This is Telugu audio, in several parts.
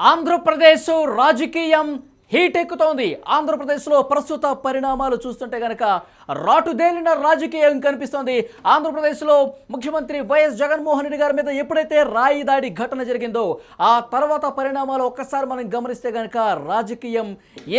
ఆంధ్రప్రదేశ్ రాజకీయం హీట్ ఎక్కుతోంది. ఆంధ్రప్రదేశ్లో ప్రస్తుత పరిణామాలు చూస్తుంటే గనక రాటుదేలిన రాజకీయం కనిపిస్తోంది. ఆంధ్రప్రదేశ్లో ముఖ్యమంత్రి వైఎస్ జగన్మోహన్ రెడ్డి గారి మీద ఎప్పుడైతే రాయి దాడి ఘటన జరిగిందో ఆ తర్వాత పరిణామాలు ఒక్కసారి మనం గమనిస్తే గనక రాజకీయం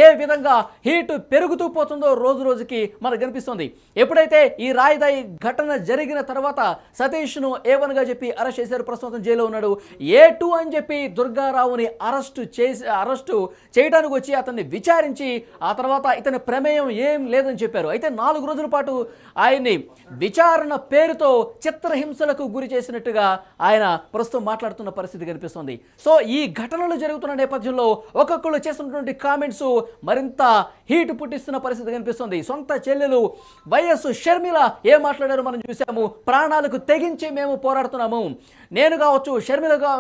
ఏ విధంగా హీట్ పెరుగుతూ పోతుందో రోజు రోజుకి మనకు కనిపిస్తుంది. ఎప్పుడైతే ఈ రాయి దాడి ఘటన జరిగిన తర్వాత సతీష్ను ఏవన్గా చెప్పి అరెస్ట్ చేశారు ప్రస్తుతం జైల్లో ఉన్నాడు. ఏ టూ అని చెప్పి దుర్గారావుని అరెస్టు చేసి అరెస్టు చేయడానికి వచ్చి అతన్ని విచారించి ఆ తర్వాత ఇతని ప్రమేయం ఏం లేదని చెప్పారు. అయితే నాలుగు రోజుల పాటు ఆయన్ని విచారణ పేరుతో చిత్రహింసలకు గురి చేసినట్టుగా ఆయన ప్రస్తుతం మాట్లాడుతున్న పరిస్థితి కనిపిస్తుంది. సో ఈ ఘటనలు జరుగుతున్న నేపథ్యంలో ఒక్కొక్కరు చేస్తున్నటువంటి కామెంట్స్ మరింత హీట్ పుట్టిస్తున్న పరిస్థితి కనిపిస్తుంది. సొంత చెల్లెలు వైఎస్ షర్మిల ఏం మాట్లాడారో మనం చూసాము ప్రాణాలకు తెగించి మేము పోరాడుతున్నాము. నేను కావచ్చు షర్మిల కా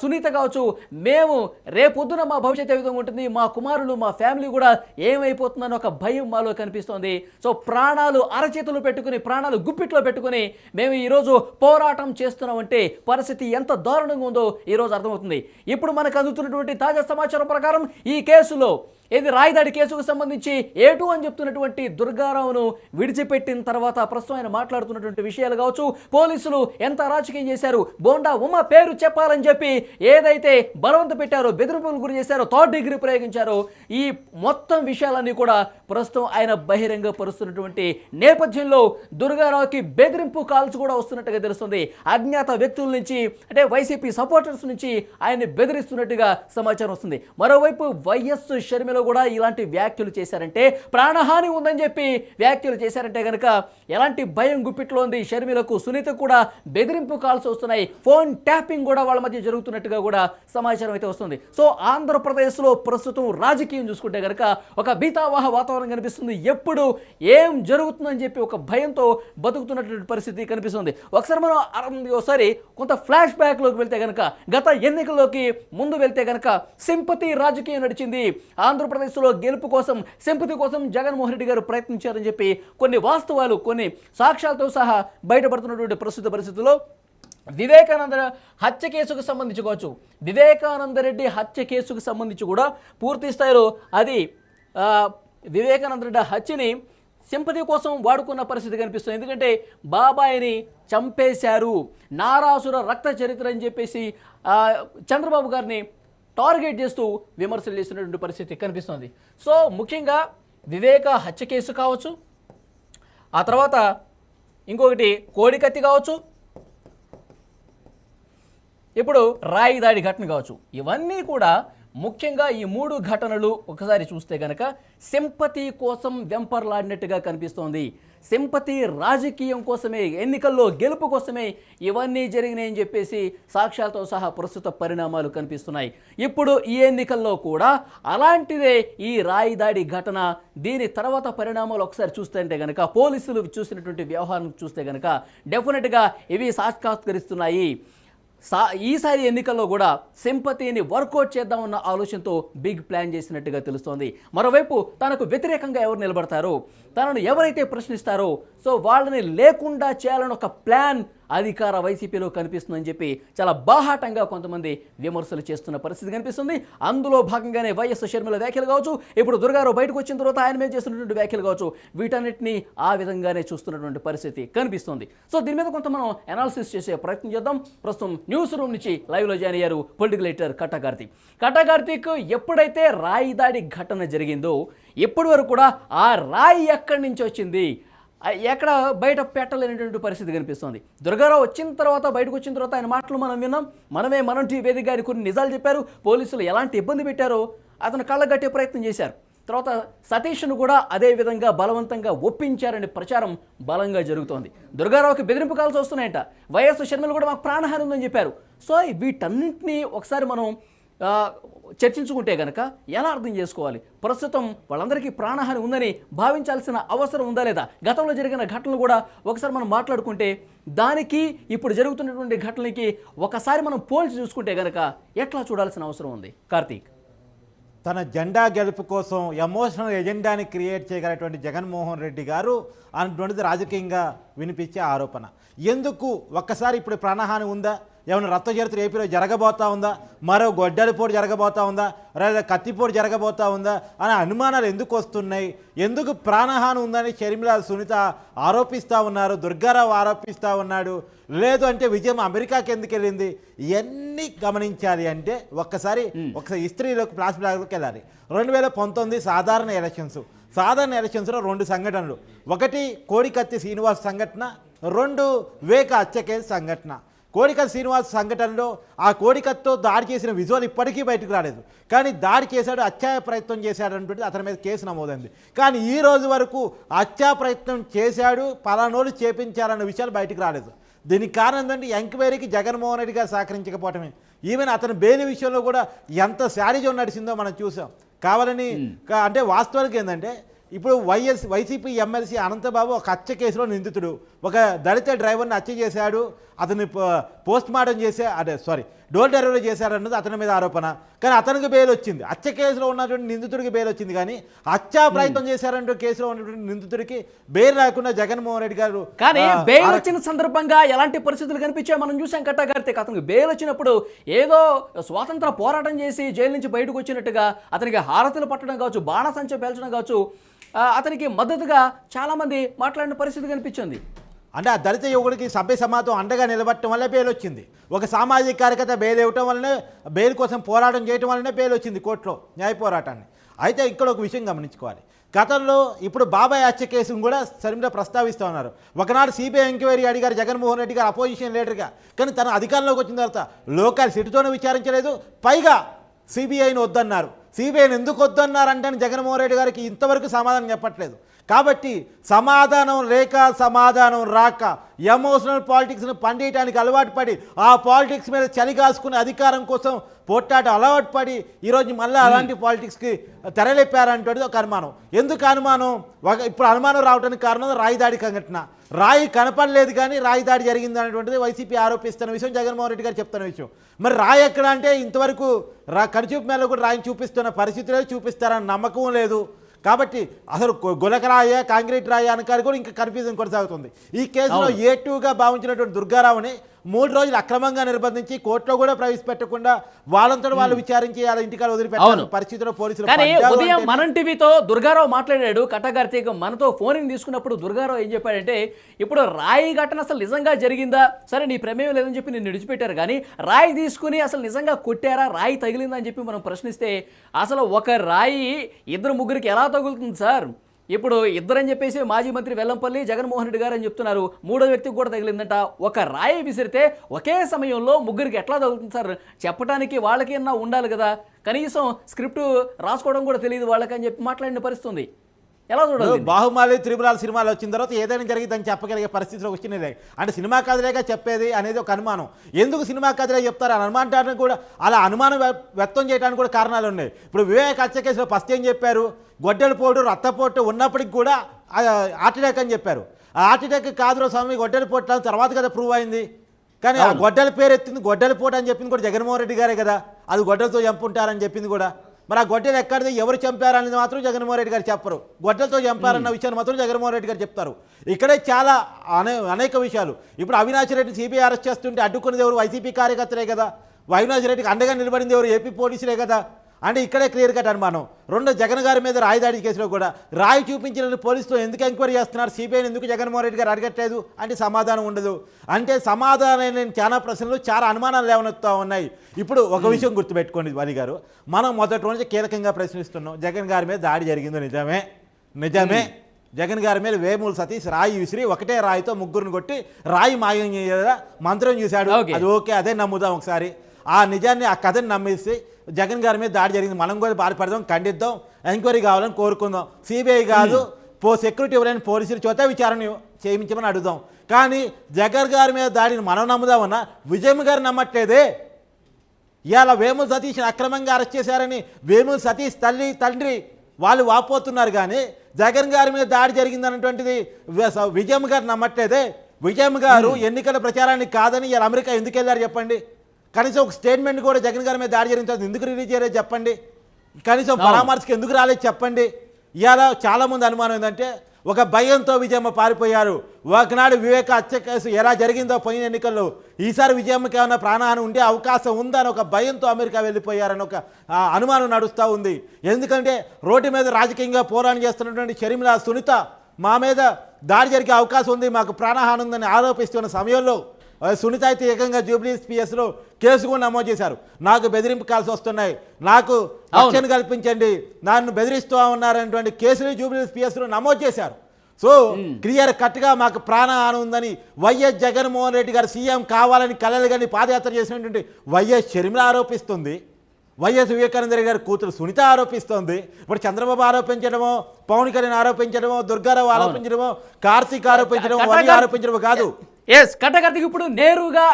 సునీత కావచ్చు మేము రేపొద్దున మా భవిష్యత్ ఏ విధంగా ఉంటుంది? మా కుమారులు మా ఫ్యామిలీ కూడా ఏమైపోతుందని ఒక భయం మాలో కనిపిస్తోంది. సో ప్రాణాలు అరచేతులు పెట్టుకుని ప్రాణాలు గుప్పిట్లో పెట్టుకుని మేము ఈరోజు పోరాటం చేస్తున్నామంటే పరిస్థితి ఎంత దారుణంగా ఉందో ఈరోజు అర్థమవుతుంది. ఇప్పుడు మనకు అందుతున్నటువంటి తాజా సమాచారం ప్రకారం ఈ కేసులో ఏది రాయిదాడి కేసుకు సంబంధించి ఏటు అని చెప్తున్నటువంటి దుర్గారావును విడిచిపెట్టిన తర్వాత ప్రస్తుతం ఆయన మాట్లాడుతున్నటువంటి విషయాలు కావచ్చు పోలీసులు ఎంత రాజకీయం చేశారు బోండా ఉమ పేరు చెప్పాలని చెప్పి ఏదైతే బలవంత పెట్టారో బెదిరింపులు గురి చేశారో థర్డ్ డిగ్రీ ప్రయోగించారో ఈ మొత్తం విషయాలన్నీ కూడా ప్రస్తుతం ఆయన బహిరంగ పరుస్తున్నటువంటి నేపథ్యంలో దుర్గారావుకి బెదిరింపు కాల్స్ కూడా వస్తున్నట్టుగా తెలుస్తుంది. అజ్ఞాత వ్యక్తుల నుంచి అంటే వైసీపీ సపోర్టర్స్ నుంచి ఆయన్ని బెదిరిస్తున్నట్టుగా సమాచారం వస్తుంది. మరోవైపు వైఎస్ షర్మిల కూడా ఇలాంటి వ్యాఖ్యలు చేశారంటే ప్రాణహాని ఉందని చెప్పి వ్యాఖ్యలు చేశారంటే కనుక ఎలాంటి భయం గుప్పిట్లో ఉంది షర్మిలకు సునీత కూడా బెదిరింపు కాల్స్ వస్తున్నాయి. ఫోన్ ట్యాపింగ్ కూడా వాళ్ళ మధ్య జరుగుతున్నట్టుగా కూడా సమాచారం అయితే వస్తుంది. సో ఆంధ్రప్రదేశ్లో ప్రస్తుతం రాజకీయం చూసుకుంటే కనుక ఒక భీతావాహ వాతావరణం కనిపిస్తుంది. ఎప్పుడు ఏం జరుగుతుందని చెప్పి ఒక భయంతో బతుకుతున్నటువంటి పరిస్థితి కనిపిస్తుంది. ఒకసారి మనం ఒకసారి కొంత ఫ్లాష్ బ్యాక్లోకి వెళ్తే కనుక గత ఎన్నికల్లోకి ముందు వెళ్తే కనుక సింపతి రాజకీయం నడిచింది. ఆంధ్రప్రదేశ్లో గెలుపు కోసం సింపతి కోసం జగన్మోహన్ రెడ్డి గారు ప్రయత్నించారని చెప్పి కొన్ని వాస్తవాలు కొన్ని సాక్ష్యాలతో సహా బయటపడుతున్నటువంటి ప్రస్తుత పరిస్థితుల్లో వివేకానంద హత్య కేసుకు సంబంధించి కావచ్చు వివేకానంద రెడ్డి హత్య కేసుకు సంబంధించి కూడా పూర్తి స్థాయిలో అది వివేకానంద రెడ్డి హత్యని సింపతి కోసం వాడుకున్న పరిస్థితి కనిపిస్తుంది. ఎందుకంటే బాబాయిని చంపేశారు. నారాసుర రక్త చరిత్ర అని చెప్పేసి చంద్రబాబు గారిని టార్గెట్ చేస్తూ విమర్శలు చేస్తున్నటువంటి పరిస్థితి కనిపిస్తుంది. సో ముఖ్యంగా వివేక హత్య కేసు కావచ్చు ఆ తర్వాత ఇంకొకటి కోడికత్తి కావచ్చు ఇప్పుడు రాయి దాడి ఘటన కావచ్చు. ఇవన్నీ కూడా ముఖ్యంగా ఈ మూడు ఘటనలు ఒకసారి చూస్తే కనుక సింపతి కోసం వెంపర్లాడినట్టుగా కనిపిస్తోంది. సింపతి రాజకీయం కోసమే ఎన్నికల్లో గెలుపు కోసమే ఇవన్నీ జరిగినాయని చెప్పేసి సాక్ష్యాలతో సహా ప్రస్తుత పరిణామాలు కనిపిస్తున్నాయి. ఇప్పుడు ఈ ఎన్నికల్లో కూడా అలాంటిదే ఈ రాయి దాడి ఘటన దీని తర్వాత పరిణామాలు ఒకసారి చూస్తుంటే గనక పోలీసులు చూసినటువంటి వ్యవహారం చూస్తే గనక డెఫినెట్గా ఇవి సాక్షాత్కరిస్తున్నాయి. సా ఈసారి ఎన్నికల్లో కూడా సింపతిని వర్కౌట్ చేద్దామన్న ఆలోచనతో బిగ్ ప్లాన్ చేసినట్టుగా తెలుస్తోంది. మరోవైపు తనకు వ్యతిరేకంగా ఎవరు నిలబడతారో? తనను ఎవరైతే ప్రశ్నిస్తారో సో వాళ్ళని లేకుండా చేయాలని ఒక ప్లాన్ అధికార వైసీపీలో కనిపిస్తుందని చెప్పి చాలా బాహాటంగా కొంతమంది విమర్శలు చేస్తున్న పరిస్థితి కనిపిస్తుంది. అందులో భాగంగానే వైఎస్ షర్మిల వ్యాఖ్యలు కావచ్చు ఇప్పుడు దుర్గారావు బయటకు వచ్చిన తర్వాత ఆయన మీద చేస్తున్నటువంటి వ్యాఖ్యలు కావచ్చు వీటన్నిటిని ఆ విధంగానే చూస్తున్నటువంటి పరిస్థితి కనిపిస్తుంది. సో దీని మీద కొంత మనం అనాలిసిస్ చేసే ప్రయత్నం చేద్దాం. ప్రస్తుతం న్యూస్ రూమ్ నుంచి లైవ్లో జాయిన్ అయ్యారు పొలిటికల్ ఎడిటర్ కట్టా కార్తీక్. ఎప్పుడైతే రాయి దాడి ఘటన జరిగిందో ఇప్పటి వరకు కూడా ఆ రాయి ఎక్కడి నుంచి వచ్చింది? ఎక్కడ బయట పెట్టలేనటువంటి పరిస్థితి కనిపిస్తుంది. దుర్గారావు వచ్చిన తర్వాత బయటకు వచ్చిన తర్వాత ఆయన మాటలు మనం విన్నాం. మనమే మనం టీ వేదిక గారి కొన్ని నిజాలు చెప్పారు. పోలీసులు ఎలాంటి ఇబ్బంది పెట్టారో అతను కళ్ళగట్టే ప్రయత్నం చేశారు. తర్వాత సతీష్ను కూడా అదే విధంగా బలవంతంగా ఒప్పించారనే ప్రచారం బలంగా జరుగుతోంది. దుర్గారావుకి బెదిరింపు కాల్సి వస్తున్నాయంట. వైఎస్ షర్మిల కూడా మాకు ప్రాణహాని ఉందని చెప్పారు. సో వీటన్నింటినీ ఒకసారి మనం చర్చించుకుంటే గనక ఎలా అర్థం చేసుకోవాలి? ప్రస్తుతం వాళ్ళందరికీ ప్రాణహాని ఉందని భావించాల్సిన అవసరం ఉందా లేదా? గతంలో జరిగిన ఘటనలు కూడా ఒకసారి మనం మాట్లాడుకుంటే దానికి ఇప్పుడు జరుగుతున్నటువంటి ఘటనలకి ఒకసారి మనం పోల్చి చూసుకుంటే గనక ఎట్లా చూడాల్సిన అవసరం ఉంది? కార్తీక్. తన జెండా గెలుపు కోసం ఎమోషనల్ ఎజెండాని క్రియేట్ చేయగలటువంటి జగన్మోహన్ రెడ్డి గారు అన్నటువంటిది రాజకీయంగా వినిపించే ఆరోపణ. ఎందుకు ఒక్కసారి ఇప్పుడు ప్రాణహాని ఉందా? ఏమైనా రక్త చరిత్ర ఏపీలో జరగబోతా ఉందా? మరో గొడ్డలిపోటు జరగబోతా ఉందా? లేదా కత్తిపోటు జరగబోతా ఉందా? అనే అనుమానాలు ఎందుకు వస్తున్నాయి? ఎందుకు ప్రాణహాని ఉందని షర్మిల సునీత ఆరోపిస్తూ ఉన్నారు దుర్గారావు ఆరోపిస్తూ ఉన్నాడు? లేదు అంటే విజయం అమెరికాకి ఎందుకు వెళ్ళింది? ఇవన్నీ గమనించాలి అంటే ఒక్కసారి ఒకసారి హిస్టరీలోకి ఫ్లాష్ బ్లాక్లోకి వెళ్ళాలి. రెండు వేల పంతొమ్మిది సాధారణ ఎలక్షన్స్. సాధారణ ఎలక్షన్స్లో రెండు సంఘటనలు. ఒకటి కోడికత్తి శ్రీనివాస్ సంఘటన రెండు వివేక హత్య కేసు సంఘటన. కోడికత్తి శ్రీనివాస్ సంఘటనలో ఆ కోడికత్తో దాడి చేసిన విజువల్ ఇప్పటికీ బయటకు రాలేదు. కానీ దాడి చేశాడు హత్యా ప్రయత్నం చేశాడు అంటుంటే అతని మీద కేసు నమోదైంది. కానీ ఈ రోజు వరకు హత్యా ప్రయత్నం చేశాడు పలానోళ్ళు చేపించారన్న విషయాలు బయటకు రాలేదు. దీనికి కారణం ఏంటంటే ఎంక్వైరీకి జగన్మోహన్ రెడ్డి గారు సహకరించకపోవటమే. ఈవెన్ అతని బెయిల్ విషయంలో కూడా ఎంత శారీజం నడిచిందో మనం చూసాం. కావాలని అంటే వాస్తవానికి ఏంటంటే ఇప్పుడు వైఎస్ వైసీపీ ఎమ్మెల్సీ అనంతబాబు ఒక హత్య కేసులో నిందితుడు. ఒక దళిత డ్రైవర్ని హత్య చేశాడు అతన్ని పోస్ట్ మార్టం చేసే అదే సారీ డోర్ డెలివరీ చేశాడు అన్నది అతని మీద ఆరోపణ. కానీ అతనికి బెయిల్ వచ్చింది. హత్య కేసులో ఉన్నటువంటి నిందితుడికి బెయిల్ వచ్చింది కానీ హత్యా ప్రయత్నం చేశారంటూ కేసులో ఉన్నటువంటి నిందితుడికి బెయిల్ రాకుండా జగన్మోహన్ రెడ్డి గారు కానీ బెయిల్ వచ్చిన సందర్భంగా ఎలాంటి పరిస్థితులు కనిపించాయి మనం చూసాం కట్టగారితే అతనికి బెయిల్ వచ్చినప్పుడు ఏదో స్వాతంత్ర పోరాటం చేసి జైలు నుంచి బయటకు వచ్చినట్టుగా అతనికి హారతులు పట్టడం కావచ్చు బాణసంచ పేల్చడం కావచ్చు అతనికి మద్దతుగా చాలా మంది మాట్లాడిన పరిస్థితి కనిపించింది. అంటే ఆ దళిత యువకుడికి సభ్య సమాజం అండగా నిలబడటం వల్ల బెయిల్ వచ్చింది ఒక సామాజిక కార్యకర్త బెయిల్ ఇవ్వటం వల్లనే బెయిల్ కోసం పోరాటం చేయటం వల్లనే బెయిల్ వచ్చింది కోర్టులో న్యాయ పోరాటాన్ని. అయితే ఇక్కడ ఒక విషయం గమనించుకోవాలి. గతంలో ఇప్పుడు బాబాయ్ హత్య కేసును కూడా సరిగ్గా ప్రస్తావిస్తూ ఉన్నారు. ఒకనాడు సిబిఐ ఎంక్వైరీ అడిగారు జగన్మోహన్ రెడ్డి గారు అపోజిషన్ లీడర్గా. కానీ తన అధికారంలోకి వచ్చిన తర్వాత లోకల్ సిటీతోనే విచారించలేదు పైగా సిబిఐని వద్దన్నారు. సిబిఐని ఎందుకు వద్దన్నారంటే జగన్మోహన్ రెడ్డి గారికి ఇంతవరకు సమాధానం చెప్పట్లేదు. కాబట్టి సమాధానం లేక సమాధానం రాక ఎమోషనల్ పాలిటిక్స్ను పండియటానికి అలవాటు పడి ఆ పాలిటిక్స్ మీద చలి కాసుకునే అధికారం కోసం పోట్లాట అలవాటు పడి ఈరోజు మళ్ళీ అలాంటి పాలిటిక్స్కి తెరలేపారంటే ఒక అనుమానం. ఎందుకు అనుమానం? ఒక ఇప్పుడు అనుమానం రావడానికి కారణం రాయి దాడి సంఘటన. రాయి కనపడలేదు కానీ రాయి దాడి జరిగింది అనేటువంటిది వైసీపీ ఆరోపిస్తున్న విషయం జగన్మోహన్ రెడ్డి గారు చెప్తున్న విషయం. మరి రాయి ఎక్కడ అంటే ఇంతవరకు రా కడిచూపు మేళ కూడా రాయిని చూపిస్తున్న పరిస్థితి లేదు చూపిస్తారన్న నమ్మకం లేదు. కాబట్టి అసలు గొ- గులక రాయ కాంక్రీట్ రాయ అనకాని కూడా ఇంకా కన్ఫ్యూజన్ కొనసాగుతుంది. ఈ కేసులో ఏ టూగా భావించినటువంటి దుర్గారావుని మూడు రోజులు అక్రమంగా నిర్బంధించి కోర్టులో కూడా ప్రవేశపెట్టకుండా వాళ్ళంతా వాళ్ళు విచారించి వాళ్ళ ఇంటికాడ వదిలిపెట్టాలి అవును. పరిస్థితిలో పోలీసులు కానీ ఉదయం మనం టీవీతో దుర్గారావు మాట్లాడాడు కట్టగార్తీక్ మనతో ఫోన్ తీసుకున్నప్పుడు దుర్గారావు ఏం చెప్పాడంటే ఇప్పుడు రాయి ఘటన అసలు నిజంగా జరిగిందా? సరే నీ ప్రమేయం లేదని చెప్పి నేను విడిచిపెట్టారు కానీ రాయి తీసుకుని అసలు నిజంగా కొట్టారా? రాయి తగిలిందా? అని చెప్పి మనం ప్రశ్నిస్తే అసలు ఒక రాయి ఇద్దరు ముగ్గురికి ఎలా తగులుతుంది సార్? ఇప్పుడు ఇద్దరని చెప్పేసి మాజీ మంత్రి వెల్లంపల్లి జగన్మోహన్ రెడ్డి గారు అని చెప్తున్నారు. మూడో వ్యక్తికి కూడా తగిలిందంట. ఒక రాయి విసిరితే ఒకే సమయంలో ముగ్గురికి ఎట్లా తగులుతుంది సార్? చెప్పడానికి వాళ్ళకి ఉండాలి కదా? కనీసం స్క్రిప్ట్ రాసుకోవడం కూడా తెలియదు వాళ్ళకని చెప్పి మాట్లాడిన పరిస్థితుంది ఎలా చూడాలి? బాహుమాలి త్రిపురాల సినిమాలు వచ్చిన తర్వాత ఏదైనా జరిగిందని చెప్పగలిగే పరిస్థితిలో వచ్చినదే అంటే సినిమా కథలేగా చెప్పేది అనేది ఒక అనుమానం. ఎందుకు సినిమా కథలే చెప్తారు? అని అనుమానానికి కూడా అలా అనుమానం వ్య- వ్యక్తం చేయడానికి కూడా కారణాలు ఉన్నాయి. ఇప్పుడు వివేక్ హత్య కేసులో ఫస్ట్ ఏం చెప్పారు? గొడ్డలి పోటు రక్తపోటు ఉన్నప్పటికి కూడా హార్ట్ అటాక్ అని చెప్పారు. ఆ హార్ట్ అటాక్ కాదురో స్వామి గొడ్డలి పోటు తర్వాత కదా ప్రూవ్ అయింది. కానీ ఆ గొడ్డలి పేరు ఎత్తింది గొడ్డలి పోటు అని చెప్పింది కూడా జగన్మోహన్ రెడ్డి గారే కదా. అది గొడ్డలతో చంపుంటారని చెప్పింది కూడా. మరి ఆ గొడ్డలు ఎక్కడిది? ఎవరు చంపారనేది మాత్రం జగన్మోహన్ రెడ్డి గారు చెప్పరు. గొడ్డలతో చంపారన్న విషయాన్ని మాత్రం జగన్మోహన్ రెడ్డి గారు చెప్తారు. ఇక్కడే చాలా అనే అనేక విషయాలు. ఇప్పుడు అవినాష్ రెడ్డి సిబిఐ అరెస్ట్ చేస్తుంటే అడ్డుకునేది ఎవరు? వైసీపీ కార్యకర్తలే కదా. అవినాష్ రెడ్డికి అండగా నిలబడింది ఎవరు? ఏపీ పోలీసులే కదా. అంటే ఇక్కడే క్లియర్ కట్ అనుమానం. రెండు జగన్ గారి మీద రాయి దాడి కేసులో కూడా రాయి చూపించిన పోలీసులు ఎందుకు ఎంక్వైరీ చేస్తున్నారు? సిబిఐని ఎందుకు జగన్మోహన్ రెడ్డి గారు అడగట్లేదు అంటే సమాధానం ఉండదు. అంటే సమాధానం లేని చాలా ప్రశ్నలు చాలా అనుమానాలు లేవనెత్తా ఉన్నాయి. ఇప్పుడు ఒక విషయం గుర్తుపెట్టుకోండి వని గారు. మనం మొదటి రోజు కీలకంగా ప్రశ్నిస్తున్నాం. జగన్ గారి మీద దాడి జరిగిందో నిజమే? నిజమే. జగన్ గారి మీద వేమూలు సతీష్ రాయి విసిరి ఒకటే రాయితో ముగ్గురిని కొట్టి రాయి మాయం మంత్రం చూశాడు. అది ఓకే అదే నమ్ముదాం ఒకసారి. ఆ నిజాన్ని ఆ కథని నమ్మేసి జగన్ గారి మీద దాడి జరిగింది. మనం కూడా బాధపడదాం ఖండిద్దాం ఎంక్వైరీ కావాలని కోరుకుందాం. సిబిఐ కాదు పో సెక్యూరిటీ ఎవరైనా పోలీసులు చేత విచారణ చేయించమని అడుగుదాం. కానీ జగన్ గారి మీద దాడిని మనం నమ్ముదామన్నా విజయ్ గారు నమ్మట్లేదే. ఇవాళ వేముల సతీష్ని అక్రమంగా అరెస్ట్ చేశారని వేముల సతీష్ తల్లి తండ్రి వాళ్ళు వాపోతున్నారు కానీ జగన్ గారి మీద దాడి జరిగిందన్నటువంటిది విజయమ్మ గారు నమ్మట్లేదే. విజయమ్మ గారు ఎన్నికల ప్రచారానికి కాదని అమెరికా ఎందుకు వెళ్ళారు చెప్పండి? కనీసం ఒక స్టేట్మెంట్ కూడా జగన్ గారి మీద దాడి జరిగిన తర్వాత ఎందుకు రిలీజ్ చేయలేదు చెప్పండి? కనీసం పరామర్శకి ఎందుకు రాలేదు చెప్పండి? ఇవాళ చాలామంది అనుమానం ఏంటంటే ఒక భయంతో విజయమ్మ పారిపోయారు. ఒకనాడు వివేక హత్య కేసు ఎలా జరిగిందో పోయిన ఎన్నికల్లో ఈసారి విజయమ్మకి ఏమైనా ప్రాణహాని ఉండే అవకాశం ఉందని ఒక భయంతో అమెరికా వెళ్ళిపోయారని ఒక అనుమానం నడుస్తూ ఉంది. ఎందుకంటే రోడ్డు మీద రాజకీయంగా పోరాటం చేస్తున్నటువంటి షర్మిల సునీత మా మీద దాడి జరిగే అవకాశం ఉంది మాకు ప్రాణహాని ఉందని ఆరోపిస్తున్న సమయంలో సునీత అయితే ఏకంగా జూబ్లీస్ పిఎస్లో కేసు కూడా నమోదు చేశారు. నాకు బెదిరింపు కాల్స్ వస్తున్నాయి. నాకు రక్షణ కల్పించండి. నన్ను బెదిరిస్తూ ఉన్నారనేటువంటి కేసులు జూబ్లీస్ పిఎస్లో నమోదు చేశారు. సో క్లియర్ కట్గా మాకు ప్రాణహాని ఉందని వైఎస్ జగన్మోహన్ రెడ్డి గారు సీఎం కావాలని కలలు కానీ పాదయాత్ర చేసినటువంటి వైఎస్ షర్మిల ఆరోపిస్తుంది. వైఎస్ వివేకానంద రెడ్డి గారి కూతురు సునీత ఆరోపిస్తోంది. ఇప్పుడు చంద్రబాబు ఆరోపించడమో పవన్ కళ్యాణ్ ఆరోపించడమో దుర్గారావు ఆరోపించడమో కార్తీక్ ఆరోపించడమో వల్లి ఆరోపించడమో కాదు. ఎస్ కట్టకర్తికి ఇప్పుడు నేరుగా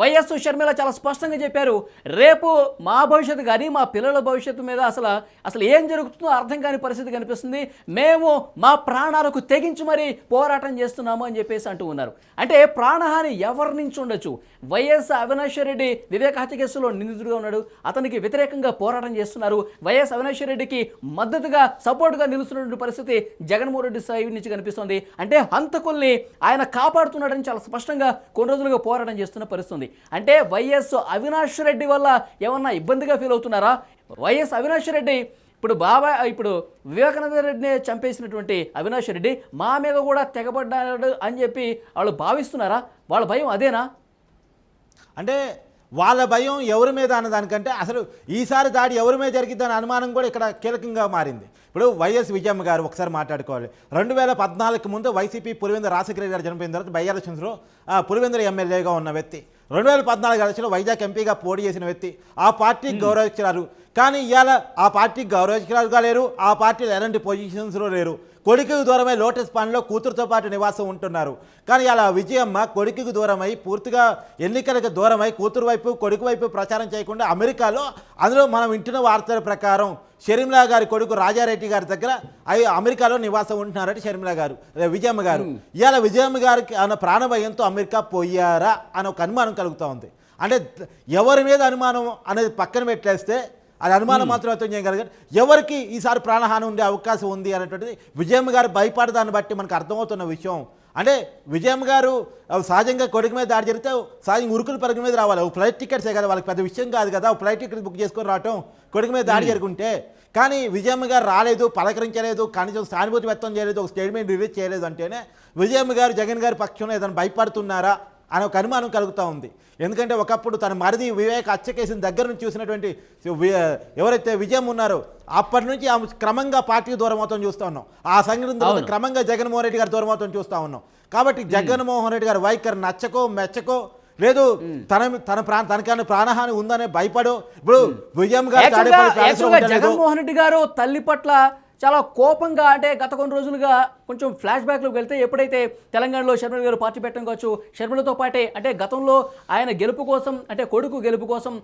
వైఎస్ షర్మిల చాలా స్పష్టంగా చెప్పారు రేపు మా భవిష్యత్తు కానీ మా పిల్లల భవిష్యత్తు మీద అసలు అసలు ఏం జరుగుతుందో అర్థం కాని పరిస్థితి కనిపిస్తుంది. మేము మా ప్రాణాలకు తెగించి మరీ పోరాటం చేస్తున్నాము అని చెప్పేసి అంటూ ఉన్నారు. అంటే ప్రాణహాని ఎవరి నుంచి ఉండొచ్చు? వైఎస్ అవినాష్ రెడ్డి వివేక హత్య కేసులో నిందితుడిగా ఉన్నాడు. అతనికి వ్యతిరేకంగా పోరాటం చేస్తున్నారు. వైఎస్ అవినాష్ రెడ్డికి మద్దతుగా సపోర్ట్గా నిలుస్తున్నటువంటి పరిస్థితి జగన్మోహన్ రెడ్డి సైడ్ నుంచి కనిపిస్తోంది. అంటే హంతకుల్ని ఆయన కాపాడుతున్నాడని చాలా స్పష్టంగా కొన్ని రోజులుగా పోరాటం చేస్తున్న పరిస్థితి ఉంది. అంటే వైఎస్ అవినాష్ రెడ్డి వల్ల ఏమన్నా ఇబ్బందిగా ఫీల్ అవుతున్నారా? వైఎస్ అవినాష్ రెడ్డి ఇప్పుడు బాబా ఇప్పుడు వివేకానంద రెడ్డిని చంపేసినటువంటి అవినాష్ రెడ్డి మా మీద కూడా తెగబడ్డాడు అని చెప్పి వాళ్ళు భావిస్తున్నారా? వాళ్ళ భయం అదేనా? అంటే వాళ్ళ భయం ఎవరి మీద అన్నదానికంటే అసలు ఈసారి దాడి ఎవరి మీద జరిగిద్దని అనుమానం కూడా ఇక్కడ కీలకంగా మారింది. ఇప్పుడు వైఎస్ విజయమ్మ గారు ఒకసారి మాట్లాడుకోవాలి. రెండు వేల పద్నాలుగు ముందు వైసీపీ పులివెందుల రాజశేఖర గారు చనిపోయిన తర్వాత బై ఎలక్షన్స్లో ఆ, పులివెందుల ఎమ్మెల్యేగా ఉన్న వ్యక్తి. రెండు వేల పద్నాలుగు ఎలక్షన్లో వైజాగ్ ఎంపీగా పోటీ చేసిన వ్యక్తి. ఆ పార్టీకి గౌరవించారు కానీ ఇవాళ ఆ పార్టీకి గౌరవించరాలుగా లేరు ఆ పార్టీలో ఎలాంటి పొజిషన్స్లో లేరు. కొడుకుకు దూరమై లోటస్ పాండ్లో కూతురుతో పాటు నివాసం ఉంటున్నారు. కానీ అలా విజయమ్మ కొడుకుకు దూరమై పూర్తిగా ఎన్నికలకు దూరమై కూతురు వైపు కొడుకు వైపు ప్రచారం చేయకుండా అమెరికాలో అందులో మనం వింటున్న వార్తల ప్రకారం షర్మిలా గారి కొడుకు రాజారెడ్డి గారి దగ్గర అవి అమెరికాలో నివాసం ఉంటున్నారట షర్మిలా గారు విజయమ్మ గారు. ఇవాళ విజయమ్మ గారికి అన్న ప్రాణభయంతో అమెరికా పోయారా అని ఒక అనుమానం కలుగుతూ ఉంది. అంటే ఎవరి మీద అనుమానం అనేది పక్కన పెట్టేస్తే అది అనుమానం మాత్రం వ్యక్తం చేయగలిగారు. ఎవరికి ఈసారి ప్రాణహాని ఉండే అవకాశం ఉంది అనేటువంటిది విజయమ్మ గారు భయపడదాన్ని బట్టి మనకు అర్థమవుతున్న విషయం. అంటే విజయమ్మ గారు సహజంగా కొడుకు మీద దాడి జరిగితే సహజంగా ఉరుకుల పరుగు మీద రావాలి. ఫ్లైట్ టికెట్సే కదా వాళ్ళకి పెద్ద విషయం కాదు కదా. ఫ్లైట్ టికెట్ బుక్ చేసుకొని రావటం కొడుకు మీద దాడి జరుగుంటే. కానీ విజయమ్మ గారు రాలేదు పలకరించలేదు కనీసం సానుభూతి వ్యక్తం చేయలేదు ఒక స్టేట్మెంట్ రిలీజ్ చేయలేదు అంటేనే విజయమ్మ గారు జగన్ గారి పక్షంలో ఏదైనా భయపడుతున్నారా? అనే ఒక అనుమానం కలుగుతూ ఉంది. ఎందుకంటే ఒకప్పుడు తన మరిది వివేక్ హత్య కేసుని దగ్గర నుంచి చూసినటువంటి ఎవరైతే విజయం ఉన్నారో అప్పటి నుంచి ఆమె క్రమంగా పార్టీకి దూరం అవుతాం చూస్తూ ఉన్నాం. ఆ సంఘటన. క్రమంగా జగన్మోహన్ రెడ్డి గారు దూరం అవుతాం చూస్తూ ఉన్నాం. కాబట్టి జగన్మోహన్ రెడ్డి గారి వైఖరి నచ్చకో మెచ్చకో లేదు తన తన ప్రాణ తనకైనా ప్రాణహాని ఉందనే భయపడో ఇప్పుడు విజయం గారు. జగన్మోహన్ రెడ్డి గారు తల్లి పట్ల చాలా కోపంగా అంటే గత కొన్ని రోజులుగా కొంచెం ఫ్లాష్ బ్యాక్లోకి వెళ్తే ఎప్పుడైతే తెలంగాణలో షర్మిల గారు పార్టీ పెట్టడం కావచ్చు షర్మిలతో పాటే అంటే గతంలో ఆయన గెలుపు కోసం అంటే కొడుకు గెలుపు కోసం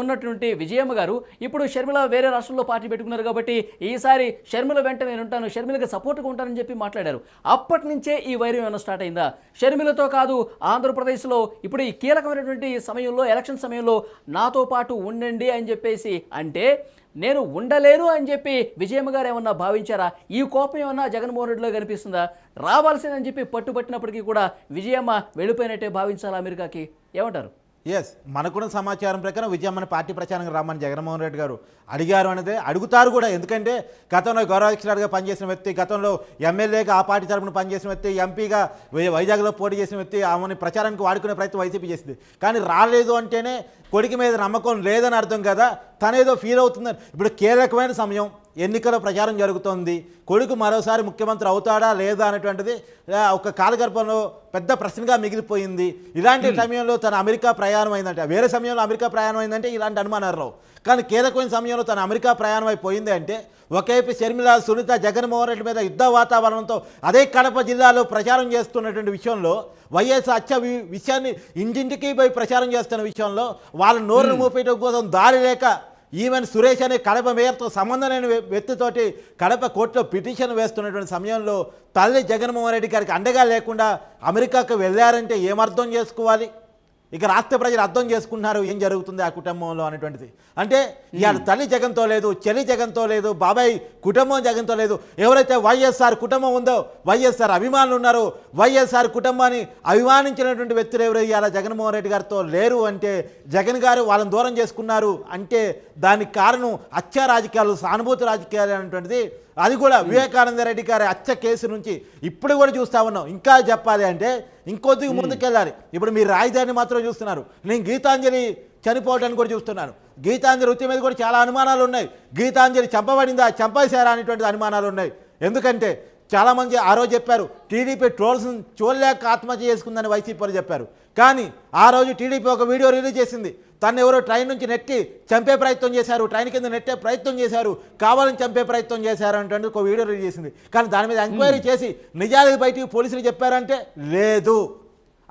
ఉన్నటువంటి విజయమ్మ గారు ఇప్పుడు షర్మిల వేరే రాష్ట్రంలో పార్టీ పెట్టుకున్నారు కాబట్టి ఈసారి షర్మిల వెంట నేను ఉంటాను షర్మిలకి సపోర్ట్గా ఉంటానని చెప్పి మాట్లాడారు. అప్పటి నుంచే ఈ వైరం ఏమైనా స్టార్ట్ అయిందా? షర్మిలతో కాదు ఆంధ్రప్రదేశ్లో ఇప్పుడు ఈ కీలకమైనటువంటి సమయంలో ఎలక్షన్ సమయంలో నాతో పాటు ఉండండి అని చెప్పేసి అంటే నేను ఉండలేను అని చెప్పి విజయమ్మ గారు ఏమన్నా భావించారా? ఈ కోపం ఏమన్నా జగన్మోహన్ రెడ్డిలో కనిపిస్తుందా? రావాల్సిందని చెప్పి పట్టుబట్టినప్పటికీ కూడా విజయమ్మ వెళ్ళిపోయినట్టే భావించాలా అమెరికాకి? ఏమంటారు? ఎస్ మనకున్న సమాచారం ప్రకారం విజయమ్మని పార్టీ ప్రచారం రమ్మని జగన్మోహన్ రెడ్డి గారు అడిగారు అనేది అడుగుతారు కూడా. ఎందుకంటే గతంలో గౌరవాధ్యక్షురాలుగా పనిచేసిన వ్యక్తి గతంలో ఎమ్మెల్యేగా ఆ పార్టీ తరపున పనిచేసిన వ్యక్తి ఎంపీగా వైజాగ్లో పోటీ చేసిన వ్యక్తి ఆమెని ప్రచారానికి వాడుకునే ప్రయత్నం వైసీపీ చేసింది. కానీ రాలేదు అంటేనే కొడుకు మీద నమ్మకం లేదని అర్థం కదా. తనేదో ఫీల్ అవుతుందని. ఇప్పుడు కీలకమైన సమయం. ఎన్నికల ప్రచారం జరుగుతోంది. కొడుకు మరోసారి ముఖ్యమంత్రి అవుతాడా లేదా అనేటువంటిది ఒక కాలగర్భంలో పెద్ద ప్రశ్నగా మిగిలిపోయింది. ఇలాంటి సమయంలో తన అమెరికా ప్రయాణం అయిందంటే వేరే సమయంలో అమెరికా ప్రయాణం అయిందంటే ఇలాంటి అనుమానాలు రావు. కానీ కీలకమైన సమయంలో తన అమెరికా ప్రయాణం అయిపోయింది అంటే ఒకవైపు షర్మిల సునీత జగన్మోహన్ రెడ్డి మీద యుద్ధ వాతావరణంతో అదే కడప జిల్లాలో ప్రచారం చేస్తున్నటువంటి విషయంలో వైఎస్ వి- విషయాన్ని ఇంటింటికి పోయి ప్రచారం చేస్తున్న విషయంలో వాళ్ళ నోరును మోపేయడం కోసం దారి లేక ఈవెన్ సురేష్ అనే కడప మేయర్తో సంబంధం లేని వ్యక్తితోటి కడప కోర్టులో పిటిషన్ వేస్తున్నటువంటి సమయంలో తల్లి జగన్మోహన్ రెడ్డి గారికి అండగా లేకుండా అమెరికాకు వెళ్ళారంటే ఏమర్థం చేసుకోవాలి? ఇక రాష్ట్ర ప్రజలు అర్థం చేసుకుంటున్నారు ఏం జరుగుతుంది ఆ కుటుంబంలో అనేటువంటిది. అంటే ఇవాళ తల్లి జగన్తో లేదు చెల్లి జగన్తో లేదు బాబాయ్ కుటుంబం జగన్తో లేదు. ఎవరైతే వైఎస్ఆర్ కుటుంబం ఉందో వైఎస్ఆర్ అభిమానులు ఉన్నారో వైఎస్ఆర్ కుటుంబాన్ని అభిమానించినటువంటి వ్యక్తులు ఎవరు? ఇవాళ జగన్మోహన్ రెడ్డి గారితో లేరు అంటే జగన్ గారు వాళ్ళని దూరం చేసుకున్నారు అంటే దానికి కారణం హత్య రాజకీయాలు సానుభూతి రాజకీయాలు అనేటువంటిది. అది కూడా వివేకానంద రెడ్డి గారి హత్య కేసు నుంచి ఇప్పుడు కూడా చూస్తా ఉన్నాం. ఇంకా చెప్పాలి అంటే ఇంకొద్దిగా ముందుకెళ్ళాలి. ఇప్పుడు మీరు రాజధాని మాత్రం చూస్తున్నారు. నేను గీతాంజలి చనిపోవడానికి కూడా చూస్తున్నాను. గీతాంజలి వృత్తి మీద కూడా చాలా అనుమానాలు ఉన్నాయి. గీతాంజలి చంపబడిందా చంపేశారా అనేటువంటి అనుమానాలు ఉన్నాయి. ఎందుకంటే చాలామంది ఆ రోజు చెప్పారు టీడీపీ ట్రోల్స్ చూడలేక ఆత్మహత్య చేసుకుందని వైసీపీ చెప్పారు. కానీ ఆ రోజు టీడీపీ ఒక వీడియో రిలీజ్ చేసింది. తను ఎవరో ట్రైన్ నుంచి నెట్టి చంపే ప్రయత్నం చేశారు ట్రైన్ కింద నెట్టే ప్రయత్నం చేశారు కావాలని చంపే ప్రయత్నం చేశారు అంటే ఒక వీడియో రిలీజ్ చేసింది. కానీ దాని మీద ఎంక్వైరీ చేసి నిజాలు బయటికి పోలీసులు చెప్పారంటే లేదు.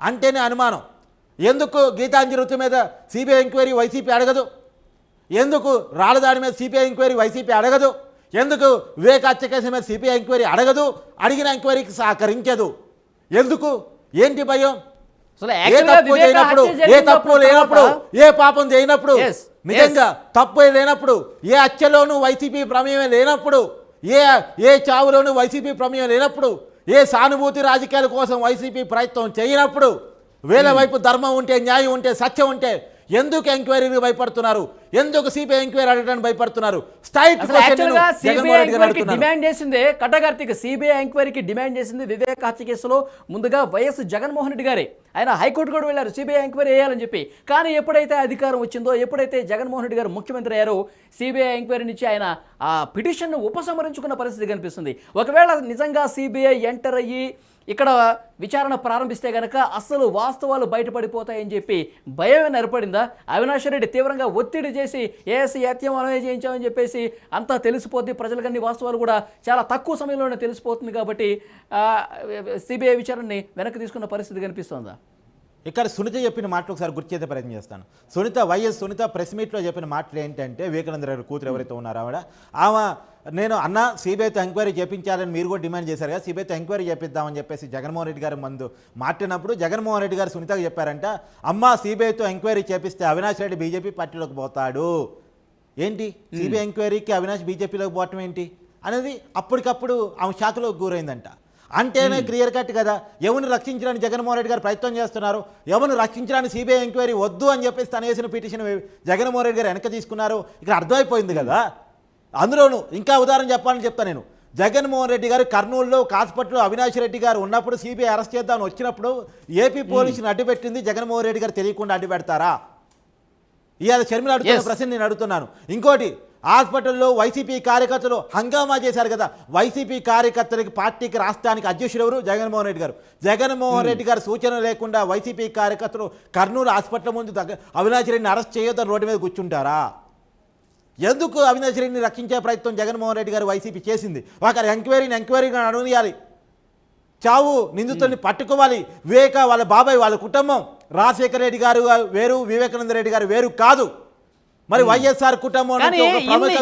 అంటేనే అనుమానం. ఎందుకు గీతాంజలి వృత్తి మీద సిబిఐ ఎంక్వైరీ వైసీపీ అడగదు? ఎందుకు రాళ్ళదాడి మీద సిపిఐ ఎంక్వైరీ వైసీపీ అడగదు? ఎందుకు వివేక హత్య కేసు మీద సిపిఐ ఎంక్వైరీ అడగదు? అడిగిన ఎంక్వైరీకి సహకరించదు. ఎందుకు? ఏంటి భయం? ఏ తప్పు చేయనప్పుడు ఏ తప్పు లేనప్పుడు ఏ పాపం చేయనప్పుడు నిజంగా తప్పు లేనప్పుడు ఏ హత్యలోనూ వైసీపీ ప్రమేయం లేనప్పుడు ఏ ఏ చావులోనూ వైసీపీ ప్రమేయం లేనప్పుడు ఏ సానుభూతి రాజకీయాల కోసం వైసీపీ ప్రయత్నం చేయనప్పుడు వేల వైపు ధర్మం ఉంటే న్యాయం ఉంటే సత్యం ఉంటే ఎందుకు ఎంక్వైరీకి భయపడుతున్నారు? ఎందుకు సిబిఐ ఎంక్వైరీ అడగడానికి భయపడుతున్నారు? డిమాండ్ చేసిందే కట్టగార్తిక సిబిఐ ఎంక్వైరీకి డిమాండ్ చేసింది వివేక హత్య కేసులో ముందుగా వైఎస్ జగన్మోహన్ రెడ్డి గారే. ఆయన హైకోర్టు కూడా వెళ్ళారు సిబిఐ ఎంక్వైరీ వేయాలని చెప్పి. కానీ ఎప్పుడైతే అధికారం వచ్చిందో ఎప్పుడైతే జగన్మోహన్ రెడ్డి గారు ముఖ్యమంత్రి అయ్యారో సిబిఐ ఎంక్వైరీ నుంచి ఆయన ఆ పిటిషన్ను ఉపసంహరించుకున్న పరిస్థితి కనిపిస్తుంది. ఒకవేళ నిజంగా సిబిఐ ఎంటర్ అయ్యి ఇక్కడ విచారణ ప్రారంభిస్తే గనక అస్సలు వాస్తవాలు బయటపడిపోతాయని చెప్పి భయం ఏర్పడిందా అవినాష్ రెడ్డి తీవ్రంగా ఒత్తిడి చేసి ఏఎస్సీ యాత్యం అనవే చేయించామని చెప్పేసి అంతా తెలిసిపోద్ది. ప్రజలకు అన్ని వాస్తవాలు కూడా చాలా తక్కువ సమయంలోనే తెలిసిపోతుంది కాబట్టి సిబిఐ విచారణని వెనక్కి తీసుకున్న పరిస్థితి కనిపిస్తుందా? ఇక్కడ సునీత చెప్పిన మాటలు ఒకసారి గుర్తు చేసే ప్రయత్నం చేస్తాను. సునీత వైఎస్ సునీత ప్రెస్ మీట్లో చెప్పిన మాటలు ఏంటంటే వివేకానంద రెడ్డి కూతురు ఎవరైతే ఉన్నారో ఆవిడ ఆమె నేను అన్న సిబిఐతో ఎంక్వైరీ చేపించాలని మీరు కూడా డిమాండ్ చేశారు కదా సిబిఐతో ఎంక్వైరీ చేపిద్దామని చెప్పేసి జగన్మోహన్ రెడ్డి గారి ముందు మాట్లాడినప్పుడు జగన్మోహన్ రెడ్డి గారు సునీతకు చెప్పారంట అమ్మ సిబిఐతో ఎంక్వైరీ చేపిస్తే అవినాష్ రెడ్డి బీజేపీ పార్టీలోకి పోతాడు. ఏంటి? సిబిఐ ఎంక్వైరీకి అవినాష్ బీజేపీలోకి పోవటం ఏంటి? అనేది అప్పటికప్పుడు ఆమె షాకులోకి గురైందంట. అంటేనే క్లియర్ కట్ కదా. ఎవరిని రక్షించడానికి జగన్మోహన్ రెడ్డి గారు ప్రయత్నం చేస్తున్నారు? ఎవరిని రక్షించడానికి సిబిఐ ఎంక్వైరీ వద్దు అని చెప్పేసి తను వేసిన పిటిషన్ జగన్మోహన్ రెడ్డి గారు వెనక తీసుకున్నారు. ఇక్కడ అర్థమైపోయింది కదా. అందులోను ఇంకా ఉదాహరణ చెప్పాలని చెప్తా నేను. జగన్మోహన్ రెడ్డి గారు కర్నూలులో ఒక హాస్పిటల్లో అవినాష్ రెడ్డి గారు ఉన్నప్పుడు సిబిఐ అరెస్ట్ చేద్దామని వచ్చినప్పుడు ఏపీ పోలీసుని అడ్డుపెట్టింది జగన్మోహన్ రెడ్డి గారు తెలియకుండా అడ్డు పెడతారా? ఇవాళ షర్మిల అడుగుతున్న. ప్రశ్న నేను అడుగుతున్నాను. ఇంకోటి హాస్పిటల్లో వైసీపీ కార్యకర్తలు హంగామా చేశారు కదా. వైసీపీ కార్యకర్తలకి పార్టీకి రాష్ట్రానికి అధ్యక్షుడు ఎవరు జగన్మోహన్ రెడ్డి గారు. జగన్మోహన్ రెడ్డి గారు సూచన లేకుండా వైసీపీ కార్యకర్తలు కర్నూలు హాస్పిటల్ ముందు అవినాష్ రెడ్డిని అరెస్ట్ చేయొద్దని రోడ్డు మీద కూర్చుంటారా? ఎందుకు అవినాష్ రెడ్డిని రక్షించే ప్రయత్నం జగన్మోహన్ రెడ్డి గారు వైసీపీ చేసింది? ఒక ఎంక్వైరీని ఎంక్వైరీగా నడవనియాలి చావు నిందితుల్ని పట్టుకోవాలి. వివేక వాళ్ళ బాబాయ్ వాళ్ళ కుటుంబం. రాజశేఖర రెడ్డి గారు వేరు వివేకానంద రెడ్డి గారు వేరు కాదు. మరి వైఎస్ఆర్ కుటుంబం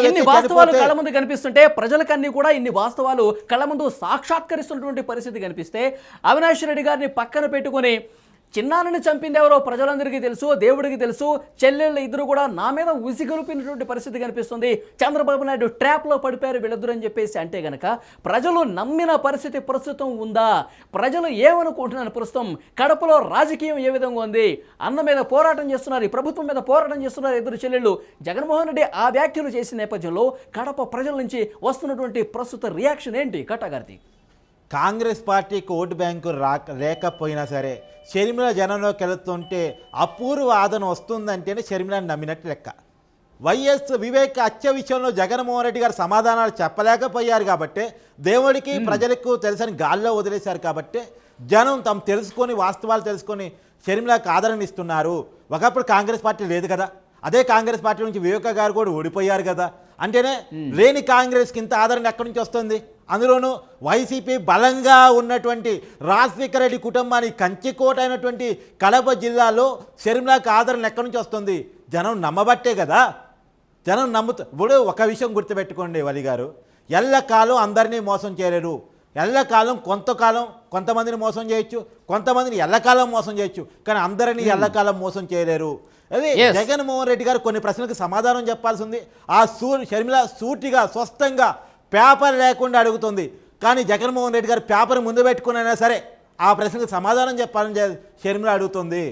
ఇన్ని వాస్తవాలు కళ్ళ ముందు కనిపిస్తుంటే ప్రజలకన్నీ కూడా ఇన్ని వాస్తవాలు కళ్ళ ముందు సాక్షాత్కరిస్తున్నటువంటి పరిస్థితి కనిపిస్తే అవినాష్ రెడ్డి గారిని పక్కన పెట్టుకొని చిన్నాన్నని చంపింది ఎవరో ప్రజలందరికీ తెలుసు దేవుడికి తెలుసు చెల్లెళ్ళు ఇద్దరు కూడా నా మీద ఉసిగొలిపినటువంటి పరిస్థితి కనిపిస్తుంది. చంద్రబాబు నాయుడు ట్రాప్లో పడిపోయారు వీళ్ళిద్దరు అని చెప్పేసి అంటే గనక ప్రజలు నమ్మిన పరిస్థితి ప్రస్తుతం ఉందా? ప్రజలు ఏమనుకుంటున్నారు ప్రస్తుతం? కడపలో రాజకీయం ఏ విధంగా ఉంది? అన్న మీద పోరాటం చేస్తున్నారు ఈ ప్రభుత్వం మీద పోరాటం చేస్తున్నారు ఇద్దరు చెల్లెళ్ళు. జగన్మోహన్ రెడ్డి ఆ వ్యాఖ్యలు చేసిన నేపథ్యంలో కడప ప్రజల నుంచి వస్తున్నటువంటి ప్రస్తుత రియాక్షన్ ఏంటి? కట్టాగారిది కాంగ్రెస్ పార్టీకి ఓటు బ్యాంకు రాక లేకపోయినా సరే షర్మిల జనంలోకి వెళుతుంటే అపూర్వ ఆదరణ వస్తుందంటేనే షర్మిలని నమ్మినట్టు లెక్క. వైఎస్ వివేక్ హత్య విషయంలో జగన్మోహన్ రెడ్డి గారు సమాధానాలు చెప్పలేకపోయారు కాబట్టి దేవుడికి ప్రజలకు తెలుసని గాల్లో వదిలేశారు కాబట్టి జనం తాము తెలుసుకొని వాస్తవాలు తెలుసుకొని షర్మిలకు ఆదరణ ఇస్తున్నారు. ఒకప్పుడు కాంగ్రెస్ పార్టీ లేదు కదా. అదే కాంగ్రెస్ పార్టీ నుంచి వివేక గారు కూడా ఓడిపోయారు కదా. అంటేనే లేని కాంగ్రెస్కి ఇంత ఆదరణ ఎక్కడి నుంచి వస్తుంది? అందులోనూ వైసీపీ బలంగా ఉన్నటువంటి రాజశేఖర రెడ్డి కుటుంబానికి కంచికోట అయినటువంటి కడప జిల్లాలో షర్మిలాకి ఆదరణ ఎక్కడి నుంచి వస్తుంది? జనం నమ్మబట్టే కదా. జనం నమ్ముతా ఇప్పుడు ఒక విషయం గుర్తుపెట్టుకోండి వలి గారు ఎల్లకాలం అందరినీ మోసం చేయలేరు. ఎల్లకాలం కొంతకాలం కొంతమందిని మోసం చేయొచ్చు కొంతమందిని ఎల్లకాలం మోసం చేయొచ్చు కానీ అందరినీ ఎల్లకాలం మోసం చేయలేరు. అదే. జగన్మోహన్ రెడ్డి గారు కొన్ని ప్రశ్నలకు సమాధానం చెప్పాల్సి ఉంది ఆ సూ షర్మిల సూటిగా స్వస్థంగా పేపర్ లేకుండా అడుగుతుంది. కానీ జగన్మోహన్ రెడ్డి గారు పేపర్ ముందు పెట్టుకునైనా సరే ఆ ప్రశ్నకు సమాధానం చెప్పాలని షర్మిల అడుగుతుంది.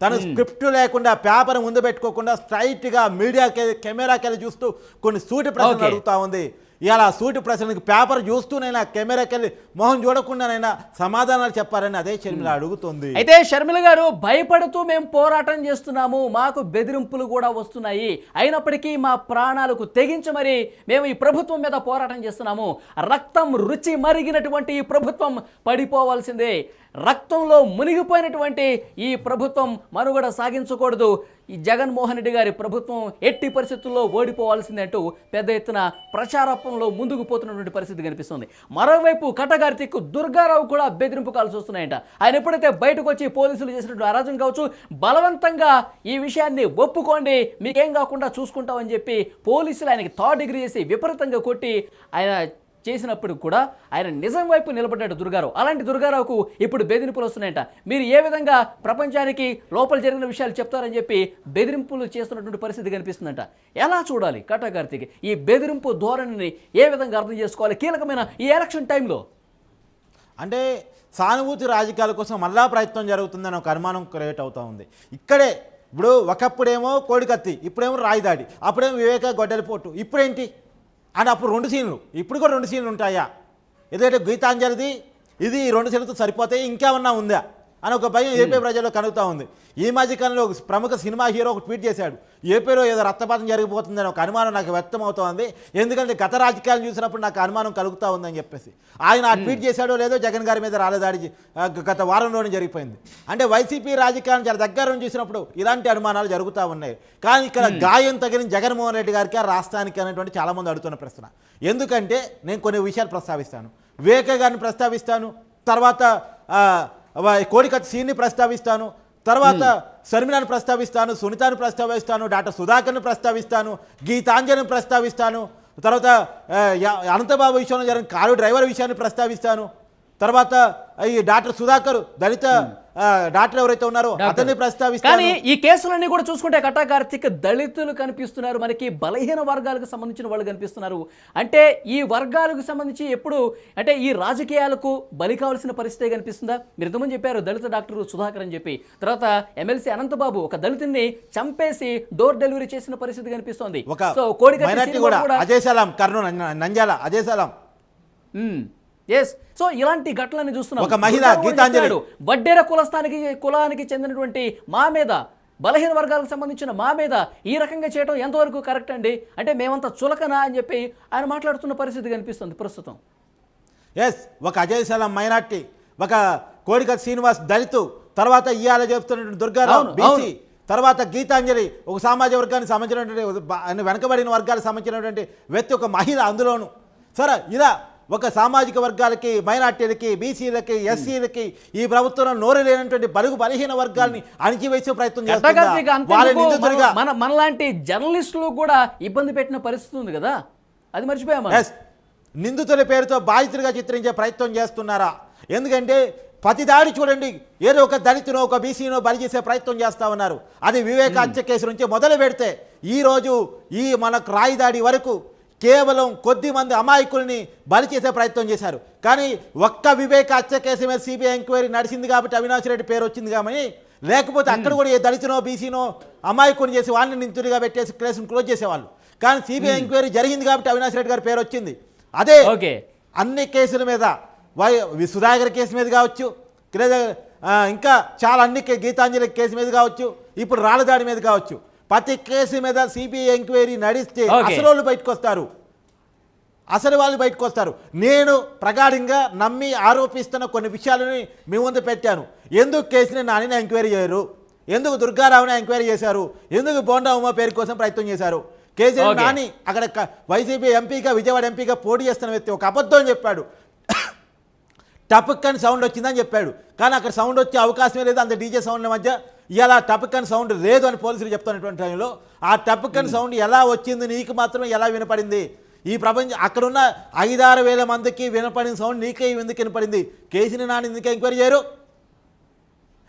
తను స్క్రిప్ట్ లేకుండా పేపర్ ముందు పెట్టుకోకుండా స్ట్రైట్గా మీడియాకి కెమెరాకి వెళ్ళి చూస్తూ కొన్ని సూటి ప్రశ్నలు. అడుగుతా ఉంది. ఇలా సూటి ప్రశ్నలకు పేపర్ చూస్తూనైనా కెమెరాకి వెళ్ళి మొహం చూడకుండానైనా సమాధానాలు చెప్పారని అదే షర్మిల అడుగుతుంది. అయితే షర్మిల గారు భయపడుతూ మేము పోరాటం చేస్తున్నాము మాకు బెదిరింపులు కూడా వస్తున్నాయి. అయినప్పటికీ మా ప్రాణాలకు తెగించి మరి మేము ఈ ప్రభుత్వం మీద పోరాటం చేస్తున్నాము. రక్తం రుచి మరిగినటువంటి ఈ ప్రభుత్వం పడిపోవాల్సిందే. రక్తంలో మునిగిపోయినటువంటి ఈ ప్రభుత్వం మనుగడ సాగించకూడదు. ఈ జగన్మోహన్ రెడ్డి గారి ప్రభుత్వం ఎట్టి పరిస్థితుల్లో ఓడిపోవాల్సిందే అంటూ పెద్ద ఎత్తున ప్రచారపంలో ముందుకు పోతున్నటువంటి పరిస్థితి కనిపిస్తుంది. మరోవైపు కటగార్తిక్ దుర్గారావు కూడా బెదిరింపు కాల్సి వస్తున్నాయంట. ఆయన ఎప్పుడైతే బయటకు వచ్చి పోలీసులు చేసినట్టు అరాజం కావచ్చు బలవంతంగా ఈ విషయాన్ని ఒప్పుకోండి మీకేం కాకుండా చూసుకుంటామని చెప్పి పోలీసులు ఆయనకి థర్డ్ డిగ్రీ చేసి విపరీతంగా కొట్టి ఆయన చేసినప్పుడు కూడా ఆయన నిజం వైపు నిలబడ్డాడు దుర్గారావు. అలాంటి దుర్గారావుకు ఇప్పుడు బెదిరింపులు వస్తున్నాయంట. మీరు ఏ విధంగా ప్రపంచానికి లోపల జరిగిన విషయాలు చెప్తారని చెప్పి బెదిరింపులు చేస్తున్నటువంటి పరిస్థితి కనిపిస్తుందంట. ఎలా చూడాలి కటాకార్తీకి ఈ బెదిరింపు ధోరణిని ఏ విధంగా అర్థం చేసుకోవాలి? కీలకమైన ఈ ఎలక్షన్ టైంలో. అంటే సానుభూతి రాజకీయాల కోసం మళ్ళా ప్రయత్నం జరుగుతుందని ఒక అనుమానం క్రియేట్ అవుతూ ఉంది. ఇక్కడే ఇప్పుడు ఒకప్పుడేమో కోడికత్తి ఇప్పుడేమో రాయిదాడి అప్పుడేమో వివేక గొడ్డలి పోటు ఇప్పుడేంటి? అని అప్పుడు రెండు సీన్లు. ఇప్పుడు కూడా రెండు సీన్లు ఉంటాయా? ఎందుకంటే గీతాంజలిది ఇది రెండు సీన్లతో సరిపోతాయి? ఇంకేమన్నా ఉందా? అని ఒక భయం ఏపీ ప్రజల్లో కలుగుతూ ఉంది. ఈ మధ్యకాలంలో ఒక ప్రముఖ సినిమా హీరో ఒక ట్వీట్ చేశాడు. ఏపీలో ఏదో రక్తపాతం జరిగిపోతుందని ఒక అనుమానం నాకు వ్యక్తం అవుతోంది ఎందుకంటే గత రాజకీయాలు చూసినప్పుడు నాకు అనుమానం కలుగుతూ ఉందని చెప్పేసి. ఆయన ఆ ట్వీట్ చేశాడో లేదో జగన్ గారి మీద రాలేదాడి గత వారంలోనే జరిగిపోయింది. అంటే వైసీపీ రాజకీయాలను చాలా దగ్గర నుంచి చూసినప్పుడు ఇలాంటి అనుమానాలు జరుగుతూ ఉన్నాయి. కానీ ఇక్కడ గాయం తగిన జగన్మోహన్ రెడ్డి గారికి ఆ రాష్ట్రానికి అనేటువంటి చాలామంది అడుగుతున్న ప్రశ్న. ఎందుకంటే నేను కొన్ని విషయాలు ప్రస్తావిస్తాను. వివేక గారిని ప్రస్తావిస్తాను. తర్వాత కోడికత్తి సీన్ని ప్రస్తావిస్తాను. తర్వాత శర్మిలాను ప్రస్తావిస్తాను సునీతాను ప్రస్తావిస్తాను డాక్టర్ సుధాకర్ని ప్రస్తావిస్తాను గీతాంజలిని ప్రస్తావిస్తాను. తర్వాత అనంతబాబు విషయంలో జరిగిన కారు డ్రైవర్ విషయాన్ని ప్రస్తావిస్తాను. తర్వాత ఈ డాక్టర్ సుధాకర్ దళిత డాక్టర్ ఎవరైతే ఉన్నారో అతన్ని ప్రస్తావిస్తాను. కానీ ఈ కేసులన్నీ కూడా చూసుకుంటే కట్టా కార్తీక్ దళితులు కనిపిస్తున్నారు. మనకి బలహీన వర్గాలకు సంబంధించిన వాళ్ళు కనిపిస్తున్నారు. అంటే ఈ వర్గాలకు సంబంధించి ఎప్పుడు అంటే ఈ రాజకీయాలకు బలి కావాల్సిన పరిస్థితి కనిపిస్తుందా? మీరు ఇంతకుముందు చెప్పారు దళిత డాక్టర్ సుధాకర్ అని చెప్పి. తర్వాత ఎమ్మెల్సీ అనంతబాబు ఒక దళితుని చంపేసి డోర్ డెలివరీ చేసిన పరిస్థితి కనిపిస్తోంది. ఒక సో కూడా అజయ్ సలాం కర్నూలు నంజ- నంద్యాల అజయ్ సలాం. ఎస్ సో ఇలాంటి ఘటనని చూస్తున్నాం. ఒక మహిళ గీతాంజలి. వడ్డేర కులస్థానికి కులానికి చెందినటువంటి మా మీద బలహీన వర్గాలకు సంబంధించిన మా మీద ఈ రకంగా చేయడం ఎంతవరకు కరెక్ట్ అండి? అంటే మేమంతా చులకనా అని చెప్పి ఆయన మాట్లాడుతున్న పరిస్థితి కనిపిస్తుంది ప్రస్తుతం. ఎస్ ఒక అజయ్ సలాం మైనార్టీ ఒక కోడికత్ శ్రీనివాస్ దళితు తర్వాత ఇవాళ చెప్తున్నటువంటి దుర్గారావు బీసీ. తర్వాత గీతాంజలి ఒక సామాజిక వర్గానికి సంబంధించినటువంటి వెనకబడిన వర్గాలకు సంబంధించినటువంటి వ్యక్తి ఒక మహిళ అందులోను. సరే ఇలా ఒక సామాజిక వర్గాలకి మైనార్టీలకి బీసీలకి ఎస్సీలకి ఈ ప్రభుత్వంలో నోరు లేనటువంటి బలుగు బలహీన వర్గాల్ని అణిచివేసే ప్రయత్నం మన మన- మనలాంటి జర్నలిస్టులు కూడా ఇబ్బంది పెట్టిన పరిస్థితి ఉంది కదా? అది మర్చిపోయామా ఎస్ నిందితుల పేరుతో బాధితులుగా చిత్రించే ప్రయత్నం చేస్తున్నారా? ఎందుకంటే ప్రతి దాడి చూడండి ఏదో ఒక దళితునో ఒక బీసీనో బలి చేసే ప్రయత్నం చేస్తా ఉన్నారు. అది వివేక హత్య కేసు నుంచి మొదలు పెడితే ఈరోజు ఈ మనకు రాయిదాడి వరకు కేవలం కొద్ది మంది అమాయకుల్ని బలి చేసే ప్రయత్నం చేశారు. కానీ ఒక్క వివేక హత్య కేసు మీద సిబిఐ ఎంక్వైరీ నడిచింది కాబట్టి అవినాష్ రెడ్డి పేరు వచ్చింది కాబట్టి లేకపోతే అక్కడ కూడా ఏ దళితునో బీసీనో అమాయకుని చేసి వాళ్ళని నిందితుడిగా పెట్టేసి కేసును క్లోజ్ చేసేవాళ్ళు. కానీ సిబిఐ ఎంక్వైరీ జరిగింది కాబట్టి అవినాష్ రెడ్డి గారి పేరు వచ్చింది. అదే ఓకే. అన్ని కేసుల మీద వై సుధాకర్ కేసు మీద కావచ్చు లేదా ఇంకా చాలా అన్ని కే- గీతాంజలి కేసు మీద కావచ్చు ఇప్పుడు రాళ్ళదాడి మీద కావచ్చు. ప్రతి కేసు మీద సిబిఐ ఎంక్వైరీ నడిస్తే. అసలు వాళ్ళు బయటకు వస్తారు అసలు వాళ్ళు బయటకు వస్తారు నేను ప్రగాఢంగా నమ్మి ఆరోపిస్తున్న కొన్ని విషయాలని మీ ముందు పెట్టాను. ఎందుకు కేసుని నానిని ఎంక్వైరీ చేయరు? ఎందుకు దుర్గారావుని ఎంక్వైరీ చేశారు? ఎందుకు బోండా ఉమా పేరు కోసం ప్రయత్నం చేశారు? కేసీఆర్. నాని అక్కడ వైసీపీ ఎంపీగా విజయవాడ ఎంపీగా పోటీ చేస్తున్న వ్యక్తి ఒక అబద్ధం చెప్పాడు. టపక్కని సౌండ్ వచ్చిందని చెప్పాడు. కానీ అక్కడ సౌండ్ వచ్చే అవకాశమే లేదు. అంత డీజే సౌండ్ల మధ్య ఇలా టపక్కని సౌండ్ లేదు అని పోలీసులు చెప్తున్నటువంటి టైంలో ఆ టపక్కని సౌండ్ ఎలా వచ్చింది నీకు మాత్రం ఎలా వినపడింది? ఈ ప్రపంచం అక్కడున్న ఐదారు వేల మందికి వినపడిన సౌండ్ నీకే ఎందుకు వినపడింది? కేసీని నాని ఎందుకు ఎంక్వైరీ చేయరు?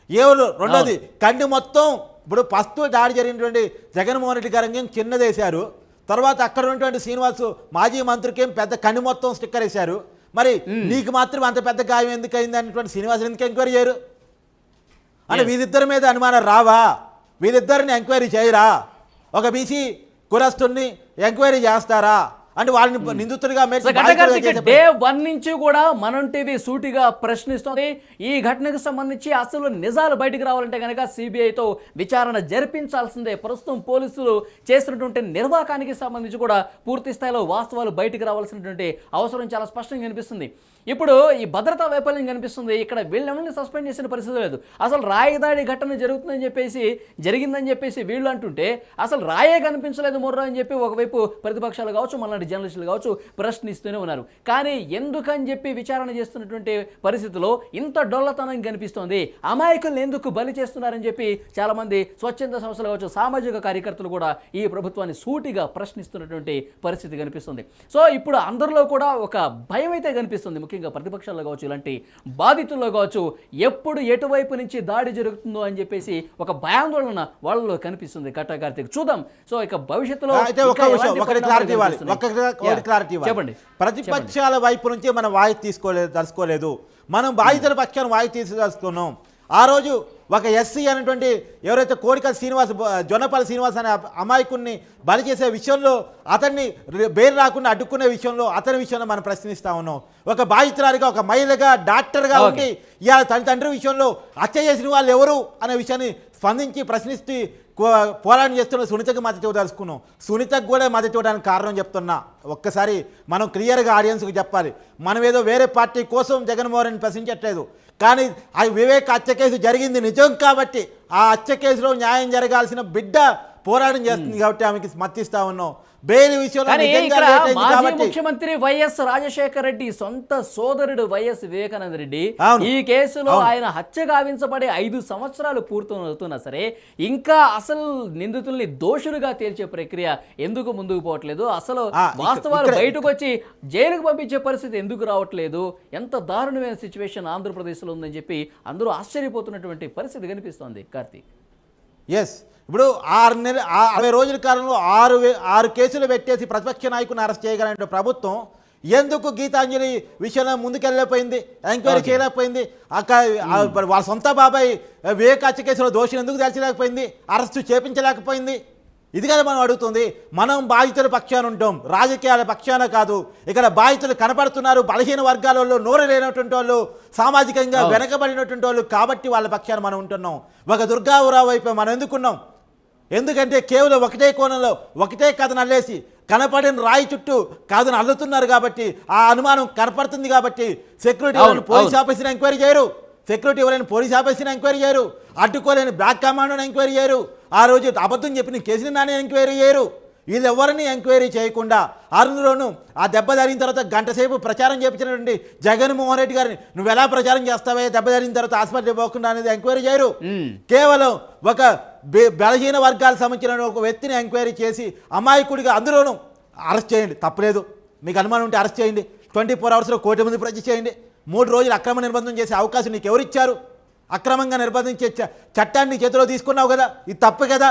ఎవరు? రెండోది కండి మొత్తం ఇప్పుడు ఫస్ట్ దాడి జరిగినటువంటి జగన్మోహన్ రెడ్డి గారు ఏం చిన్నదేశారు తర్వాత అక్కడ ఉన్నటువంటి శ్రీనివాస్ మాజీ మంత్రికి పెద్ద కండి మొత్తం స్టిక్కర్ వేశారు. మరి నీకు మాత్రం అంత పెద్ద గాయం ఎందుకు అయింది అన్నటువంటి శ్రీనివాస్ ఎందుకు ఎంక్వైరీ చేయరు? అంటే. వీరిద్దరి మీద అనుమానం రావా? వీరిద్దరిని ఎంక్వైరీ చేయరా? ఒక బీసీ కురస్తుని ఎంక్వైరీ చేస్తారా? అంటే వాళ్ళని నిందితుడిగా కార్తీక్ చేసే డే వన్ నుంచి కూడా మనం టీవీ సూటిగా ప్రశ్నిస్తోంది. ఈ ఘటనకు సంబంధించి అసలు నిజాలు బయటకు రావాలంటే కనుక సిబిఐతో విచారణ జరిపించాల్సిందే. ప్రస్తుతం పోలీసులు చేస్తున్నటువంటి నిర్వాకానికి సంబంధించి కూడా పూర్తి స్థాయిలో వాస్తవాలు బయటకు రావాల్సినటువంటి అవసరం చాలా స్పష్టంగా కనిపిస్తుంది. ఇప్పుడు ఈ భద్రతా వైఫల్యం కనిపిస్తుంది. ఇక్కడ వీళ్ళెవరిని సస్పెండ్ చేసిన పరిస్థితి లేదు. అసలు రాయదాడి ఘటన జరుగుతుందని చెప్పేసి జరిగిందని చెప్పేసి వీళ్ళు అంటుంటే అసలు రాయే కనిపించలేదు మొర్రా అని చెప్పి ఒకవైపు ప్రతిపక్షాలు కావచ్చు మనలాంటి జర్నలిస్టులు కావచ్చు ప్రశ్నిస్తూనే ఉన్నారు. కానీ ఎందుకని చెప్పి విచారణ చేస్తున్నటువంటి పరిస్థితిలో ఇంత డొల్లతనం కనిపిస్తోంది. అమాయకులను ఎందుకు బలి చేస్తున్నారని చెప్పి చాలామంది స్వచ్ఛంద సంస్థలు కావచ్చు సామాజిక కార్యకర్తలు కూడా ఈ ప్రభుత్వాన్ని సూటిగా ప్రశ్నిస్తున్నటువంటి పరిస్థితి కనిపిస్తుంది. సో ఇప్పుడు అందరిలో కూడా ఒక భయం అయితే కనిపిస్తుంది ముఖ్యంగా ప్రతిపక్షాల్లో కావచ్చు ఇలాంటి బాధితుల్లో కావచ్చు ఎప్పుడు ఎటువైపు నుంచి దాడి జరుగుతుందో అని చెప్పేసి ఒక భయాందోళన వాళ్ళలో కనిపిస్తుంది కట్టా కార్తీక్ చూద్దాం. సో ఇక భవిష్యత్తులో చెప్పండి. ప్రతిపక్షాల వైపు నుంచి మనం వాయిస్ తీసుకోలేదు తలుసుకోలేదు. మనం బాధితుల పక్షాన్ని వాయిస్ తీసుకొస్తున్నాం ఆ రోజు ఒక ఎస్సీ అనేటువంటి ఎవరైతే కోరిక శ్రీనివాస్ జొన్నపల్లి శ్రీనివాస్ అనే అమాయకుడిని బలి చేసే విషయంలో అతన్ని రి- బెయిల్ రాకుండా అడ్డుకునే విషయంలో అతని విషయంలో మనం ప్రశ్నిస్తా ఉన్నాం. ఒక బాధితురాలిగా ఒక మహిళగా డాక్టర్గా. ఉండి ఇవాళ తన తండ్రి విషయంలో హత్య చేసిన వాళ్ళు ఎవరు అనే విషయాన్ని స్పందించి ప్రశ్నిస్తూ కో- పోరాటం చేస్తున్న సునీతకు మద్దతు ఇవ్వదలుచుకున్నాం సునీతకు కూడా మద్దతు ఇవ్వడానికి కారణం చెప్తున్నా. ఒక్కసారి మనం క్లియర్గా ఆడియన్స్కి చెప్పాలి. మనం ఏదో వేరే పార్టీ కోసం జగన్మోహన్ రెడ్డిని ప్రశ్నించట్లేదు. కానీ ఆ వివేక్ హత్య కేసు జరిగింది నిజం కాబట్టి ఆ హత్య కేసులో న్యాయం జరగాల్సిన బిడ్డ పోరాటం చేస్తుంది కాబట్టి ఆమెకి మత్తిస్తా ఉన్నాం. బెయిల్ విషయంలో మాజీ ముఖ్యమంత్రి వైఎస్ రాజశేఖర రెడ్డి సొంత సోదరుడు వైఎస్ వివేకానంద రెడ్డి. ఈ కేసులో. ఆయన హత్య గావించబడి ఐదు సంవత్సరాలు పూర్తవుతున్నా సరే ఇంకా అసలు నిందితుల్ని దోషులుగా తేల్చే ప్రక్రియ ఎందుకు ముందుకు పోవట్లేదు? అసలు వాస్తవాలు బయటకు వచ్చి జైలుకు పంపించే పరిస్థితి ఎందుకు రావట్లేదు? ఎంత దారుణమైన సిచ్యువేషన్ ఆంధ్రప్రదేశ్లో ఉందని చెప్పి అందరూ ఆశ్చర్యపోతున్నటువంటి పరిస్థితి కనిపిస్తోంది కార్తీక్. ఎస్ ఇప్పుడు ఆరు నెల అరవై రోజుల కాలంలో ఆరు ఆరు కేసులు పెట్టేసి ప్రతిపక్ష నాయకుని అరెస్ట్ చేయగలిగిన ప్రభుత్వం ఎందుకు గీతాంజలి విషయంలో ముందుకెళ్ళలేకపోయింది ఎంక్వైరీ. చేయలేకపోయింది? అక్క ఆ వాళ్ళ సొంత బాబాయ్ వివేక్ హత్య కేసులో దోషిని ఎందుకు తేల్చలేకపోయింది? అరెస్టు చేపించలేకపోయింది? ఇది కదా మనం అడుగుతుంది. మనం బాధితుల పక్షాన ఉంటాం. రాజకీయాల పక్షాన కాదు. ఇక్కడ బాధితులు కనపడుతున్నారు. బలహీన వర్గాలలో నోరు లేనటువంటి వాళ్ళు సామాజికంగా. వెనకబడినటువంటి వాళ్ళు కాబట్టి వాళ్ళ పక్షాన మనం ఉంటున్నాం. ఒక దుర్గావురావు వైపు మనం ఎందుకున్నాం? ఎందుకంటే కేవలం ఒకటే కోణంలో ఒకటే కథను అల్లేసి కనపడిన రాయి చుట్టూ కథను అల్లుతున్నారు కాబట్టి ఆ అనుమానం కనపడుతుంది కాబట్టి సెక్యూరిటీ వాళ్ళని పోలీస్ అవును. ఆఫీసర్ని ఎంక్వైరీ చేయరు. సెక్యూరిటీ వాళ్ళని పోలీస్ ఆఫీసర్ని ఎంక్వైరీ చేయరు. అడ్డుకోలేని బ్లాక్ కమాండోని ఎంక్వైరీ చేయరు. ఆ రోజు అబద్ధం చెప్పిన కేసుని నాని ఎంక్వైరీ చేయరు. వీళ్ళు ఎవరిని ఎంక్వైరీ చేయకుండా అందులోనూ ఆ దెబ్బ జరిగిన తర్వాత గంట సేపు ప్రచారం చేపించినటువంటి జగన్మోహన్ రెడ్డి గారిని నువ్వు ఎలా ప్రచారం చేస్తావే దెబ్బ జరిగిన తర్వాత ఆసుపత్రి పోకుండా అనేది ఎంక్వైరీ చేయరు. కేవలం ఒక బె- బలహీన వర్గాలకు సంబంధించిన ఒక వ్యక్తిని ఎంక్వైరీ చేసి అమాయకుడిగా అందులోనూ అరెస్ట్ చేయండి. తప్పలేదు. మీకు అనుమానం ఉంటే అరెస్ట్ చేయండి. ట్వంటీ ఫోర్ అవర్స్లో కోటి మంది ప్రతి చేయండి. మూడు రోజులు అక్రమ నిర్బంధం చేసే అవకాశం నీకు ఎవరు ఇచ్చారు అక్రమంగా నిర్బంధించే చట్టాన్ని చేతిలో తీసుకున్నావు కదా ఇది తప్పు కదా?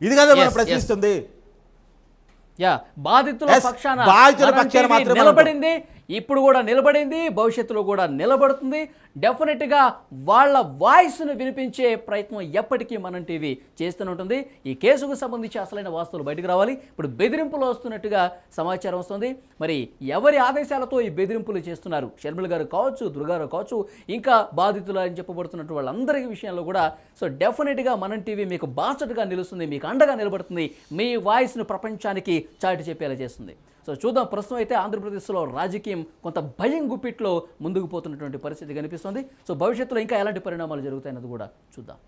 ఇది కదా మనం. ప్రశ్నిస్తుంది. యా బాధితుల పక్షాన నిలబడింది ఇప్పుడు కూడా నిలబడింది భవిష్యత్తులో కూడా నిలబడుతుంది. డెఫినెట్గా వాళ్ళ వాయిస్ను వినిపించే ప్రయత్నం ఎప్పటికీ మనం టీవీ చేస్తూనే ఉంటుంది. ఈ కేసుకు సంబంధించి అసలైన వాస్తువులు బయటకు రావాలి. ఇప్పుడు బెదిరింపులు వస్తున్నట్టుగా సమాచారం వస్తుంది. మరి ఎవరి ఆదేశాలతో ఈ బెదిరింపులు చేస్తున్నారు? షర్మిల గారు కావచ్చు దుర్గారు కావచ్చు ఇంకా బాధితులు అని చెప్పబడుతున్నట్టు వాళ్ళందరి విషయంలో కూడా సో డెఫినెట్గా మనం టీవీ మీకు బాసటగా నిలుస్తుంది మీకు అండగా నిలబడుతుంది మీ వాయిస్ను ప్రపంచానికి చాటి చెప్పేలా చేస్తుంది. సో చూద్దాం ప్రస్తుతం అయితే ఆంధ్రప్రదేశ్లో రాజకీయం కొంత భయం గుప్పిట్లో ముందుకు పోతున్నటువంటి పరిస్థితి కనిపిస్తుంది. కనిపిస్తుంది సో భవిష్యత్తులో ఇంకా ఎలాంటి పరిణామాలు జరుగుతాయన్నది కూడా చూద్దాం.